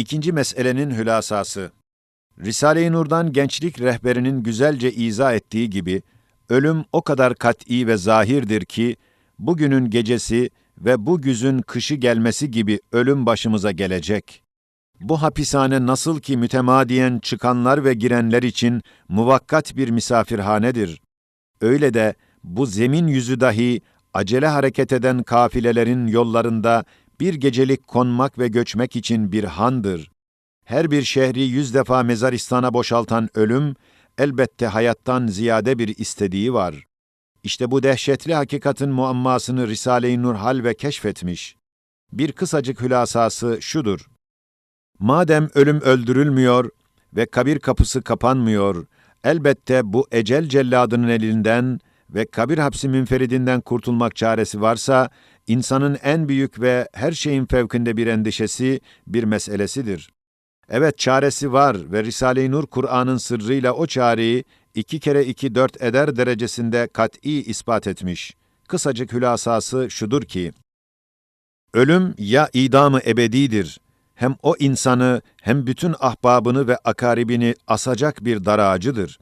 İkinci meselenin hülasası. Risale-i Nur'dan gençlik rehberinin güzelce izah ettiği gibi, ölüm o kadar kat'î ve zahirdir ki, bugünün gecesi ve bu güzün kışı gelmesi gibi ölüm başımıza gelecek. Bu hapishane nasıl ki mütemadiyen çıkanlar ve girenler için muvakkat bir misafirhanedir. Öyle de bu zemin yüzü dahi acele hareket eden kafilelerin yollarında bir gecelik konmak ve göçmek için bir handır. Her bir şehri yüz defa mezaristana boşaltan ölüm, elbette hayattan ziyade bir istediği var. İşte bu dehşetli hakikatin muammasını Risale-i Nur hal ve keşfetmiş. Bir kısacık hülasası şudur. Madem ölüm öldürülmüyor ve kabir kapısı kapanmıyor, elbette bu ecel celladının elinden ve kabir hapsi münferidinden kurtulmak çaresi varsa, insanın en büyük ve her şeyin fevkinde bir endişesi, bir meselesidir. Evet çaresi var ve Risale-i Nur Kur'an'ın sırrıyla o çareyi iki kere iki dört eder derecesinde kat'î ispat etmiş. Kısacık hülasası şudur ki, Ölüm ya idamı ebedidir, hem o insanı hem bütün ahbabını ve akaribini asacak bir dar ağacıdır.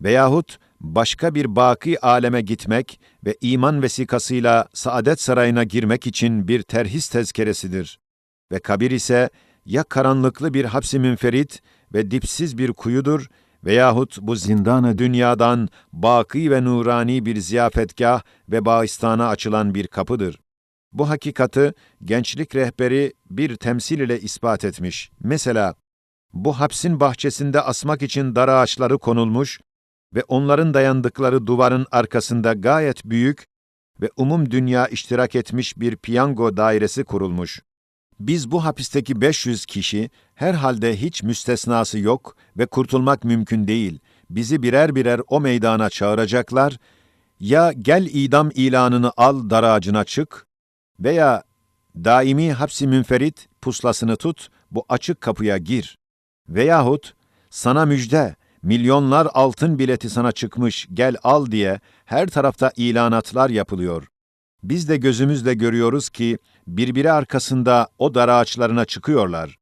Veyahut başka bir baki aleme gitmek ve iman vesikasıyla saadet sarayına girmek için bir terhis tezkeresidir. Ve kabir ise ya karanlıklı bir hapsi münferit ve dipsiz bir kuyudur veyahut bu zindanı dünyadan baki ve nurani bir ziyafetgah ve bağistana açılan bir kapıdır. Bu hakikati gençlik rehberi bir temsil ile ispat etmiş. Mesela, bu hapsin bahçesinde asmak için dar ağaçları konulmuş ve onların dayandıkları duvarın arkasında gayet büyük ve umum dünya iştirak etmiş bir piyango dairesi kurulmuş. Biz bu hapisteki 500 kişi herhalde hiç müstesnası yok ve kurtulmak mümkün değil. Bizi birer birer o meydana çağıracaklar. Ya gel idam ilanını al dar ağacına çık veya daimi hapsi münferit puslasını tut bu açık kapıya gir. Veyahut sana müjde milyonlar altın bileti sana çıkmış gel al diye her tarafta ilanatlar yapılıyor. Biz de gözümüzle görüyoruz ki birbiri arkasında o dar ağaçlarına çıkıyorlar.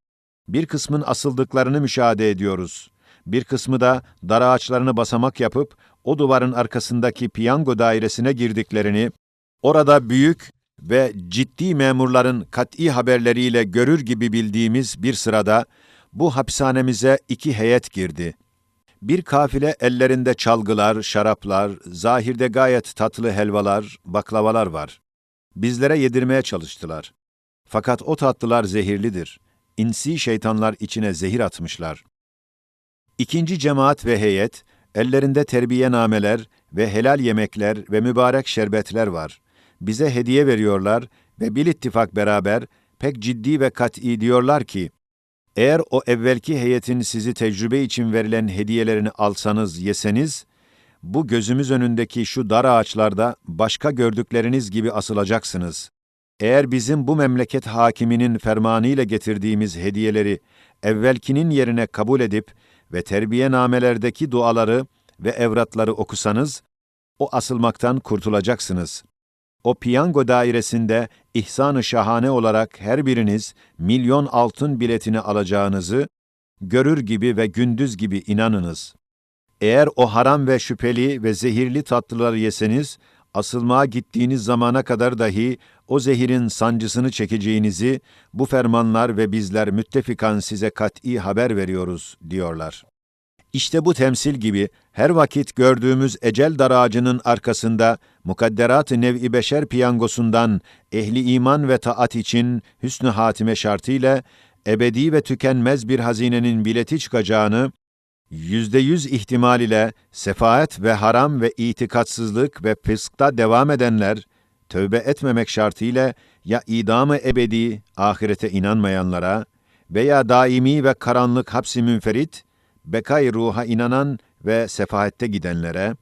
Bir kısmın asıldıklarını müşahede ediyoruz. Bir kısmı da dar ağaçlarını basamak yapıp o duvarın arkasındaki piyango dairesine girdiklerini, orada büyük ve ciddi memurların kat'i haberleriyle görür gibi bildiğimiz bir sırada bu hapishanemize iki heyet girdi. Bir kafile ellerinde çalgılar, şaraplar, zahirde gayet tatlı helvalar, baklavalar var. Bizlere yedirmeye çalıştılar. Fakat o tatlılar zehirlidir. İnsi şeytanlar içine zehir atmışlar. İkinci cemaat ve heyet, ellerinde terbiye nameler ve helal yemekler ve mübarek şerbetler var. Bize hediye veriyorlar ve bil ittifak beraber pek ciddi ve kat'i diyorlar ki, eğer o evvelki heyetin sizi tecrübe için verilen hediyelerini alsanız, yeseniz, bu gözümüz önündeki şu dar ağaçlarda başka gördükleriniz gibi asılacaksınız. Eğer bizim bu memleket hakiminin fermanıyla getirdiğimiz hediyeleri evvelkinin yerine kabul edip ve terbiye namelerdeki duaları ve evratları okusanız, o asılmaktan kurtulacaksınız. O piyango dairesinde ihsan-ı şahane olarak her biriniz milyon altın biletini alacağınızı görür gibi ve gündüz gibi inanınız. Eğer o haram ve şüpheli ve zehirli tatlıları yeseniz, asılmaya gittiğiniz zamana kadar dahi o zehirin sancısını çekeceğinizi bu fermanlar ve bizler müttefikan size kat'i haber veriyoruz diyorlar. İşte bu temsil gibi her vakit gördüğümüz ecel dar ağacının arkasında mukadderat-ı nev-i beşer piyangosundan ehli iman ve taat için hüsnü hatime şartıyla ebedi ve tükenmez bir hazinenin bileti çıkacağını yüzde yüz ihtimal ile sefaet ve haram ve itikatsızlık ve fıskta devam edenler, tövbe etmemek şartıyla ya idamı ebedi ahirete inanmayanlara veya daimi ve karanlık hapsi münferit, bekay ruha inanan ve sefahette gidenlere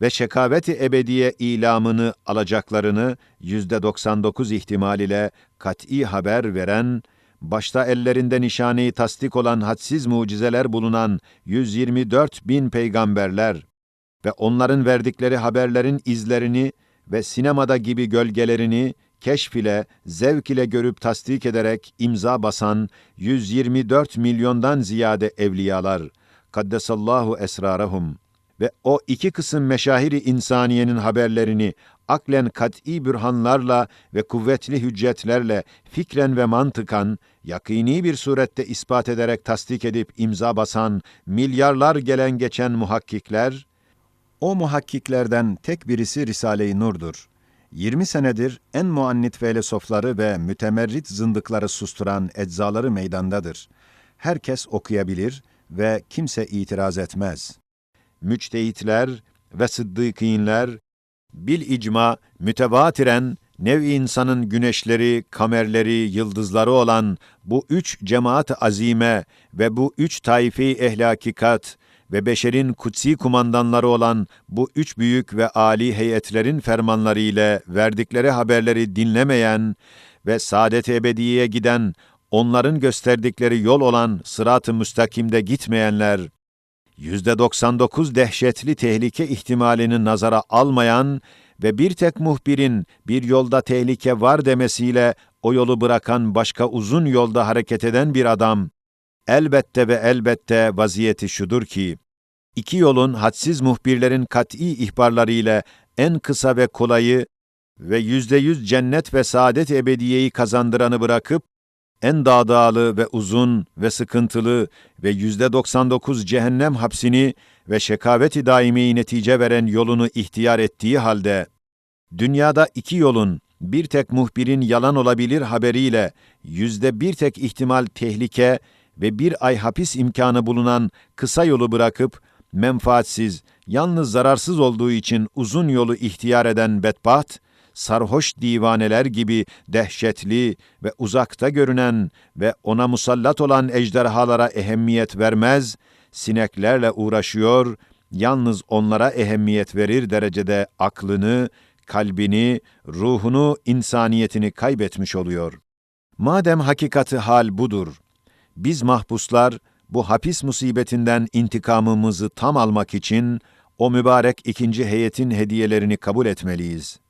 ve şekaveti ebediye ilamını alacaklarını yüzde 99 ihtimal ile kat'i haber veren başta ellerinde nişaneyi tasdik olan hadsiz mucizeler bulunan 124 bin peygamberler ve onların verdikleri haberlerin izlerini ve sinemada gibi gölgelerini keşf ile, zevk ile görüp tasdik ederek imza basan 124 milyondan ziyade evliyalar, kaddesallahu esrarahum ve o iki kısım meşahiri insaniyenin haberlerini aklen kat'i bürhanlarla ve kuvvetli hüccetlerle fikren ve mantıkan, yakini bir surette ispat ederek tasdik edip imza basan milyarlar gelen geçen muhakkikler, o muhakkiklerden tek birisi Risale-i Nur'dur. 20 senedir en muannit felsefeleri ve mütemerrit zındıkları susturan eczaları meydandadır. Herkes okuyabilir ve kimse itiraz etmez. Müçtehitler ve sıddıkînler, bil icma mütevatiren nev insanın güneşleri, kamerleri, yıldızları olan bu üç cemaat azime ve bu üç taife-i ehli ve beşerin kutsi kumandanları olan bu üç büyük ve âli heyetlerin fermanları ile verdikleri haberleri dinlemeyen ve saadet-i ebediyeye giden, onların gösterdikleri yol olan sırat-ı müstakimde gitmeyenler, yüzde 99 dehşetli tehlike ihtimalini nazara almayan ve bir tek muhbirin bir yolda tehlike var demesiyle o yolu bırakan başka uzun yolda hareket eden bir adam, elbette ve elbette vaziyeti şudur ki, iki yolun hadsiz muhbirlerin kat'i ihbarları ile en kısa ve kolayı ve yüzde yüz cennet ve saadet ebediyeyi kazandıranı bırakıp, en dağdağlı ve uzun ve sıkıntılı ve yüzde 99 cehennem hapsini ve şekavet-i daimi netice veren yolunu ihtiyar ettiği halde, dünyada iki yolun bir tek muhbirin yalan olabilir haberiyle yüzde bir tek ihtimal tehlike ve bir ay hapis imkanı bulunan kısa yolu bırakıp, menfaatsiz, yalnız zararsız olduğu için uzun yolu ihtiyar eden bedbaht, sarhoş divaneler gibi dehşetli ve uzakta görünen ve ona musallat olan ejderhalara ehemmiyet vermez, sineklerle uğraşıyor, yalnız onlara ehemmiyet verir derecede aklını, kalbini, ruhunu, insaniyetini kaybetmiş oluyor. Madem hakikati hal budur, biz mahpuslar bu hapis musibetinden intikamımızı tam almak için o mübarek ikinci heyetin hediyelerini kabul etmeliyiz.''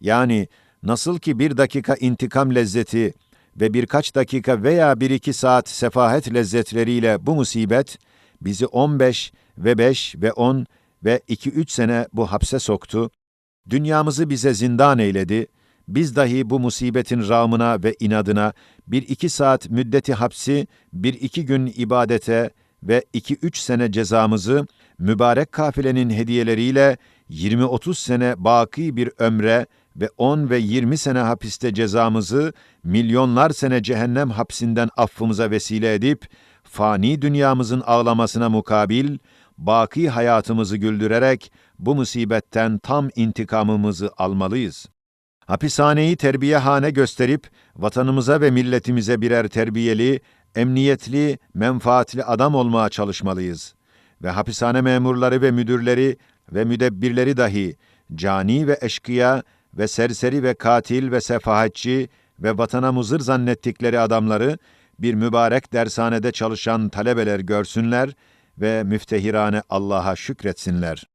Yani nasıl ki bir dakika intikam lezzeti ve birkaç dakika veya bir iki saat sefahet lezzetleriyle bu musibet bizi 15 ve 5 ve 10 ve 2-3 sene bu hapse soktu, dünyamızı bize zindan eyledi, biz dahi bu musibetin rağmına ve inadına bir iki saat müddeti hapsi, bir iki gün ibadete ve iki üç sene cezamızı mübarek kafilenin hediyeleriyle 20-30 sene baki bir ömre ve 10 ve 20 sene hapiste cezamızı milyonlar sene cehennem hapsinden affımıza vesile edip fani dünyamızın ağlamasına mukabil baki hayatımızı güldürerek bu musibetten tam intikamımızı almalıyız. Hapishaneyi terbiyehane gösterip vatanımıza ve milletimize birer terbiyeli, emniyetli, menfaatli adam olmaya çalışmalıyız. Ve hapishane memurları ve müdürleri ve müdebbirleri dahi cani ve eşkıya ve serseri ve katil ve sefahetçi ve vatana muzır zannettikleri adamları bir mübarek dershanede çalışan talebeler görsünler ve müftehirane Allah'a şükretsinler.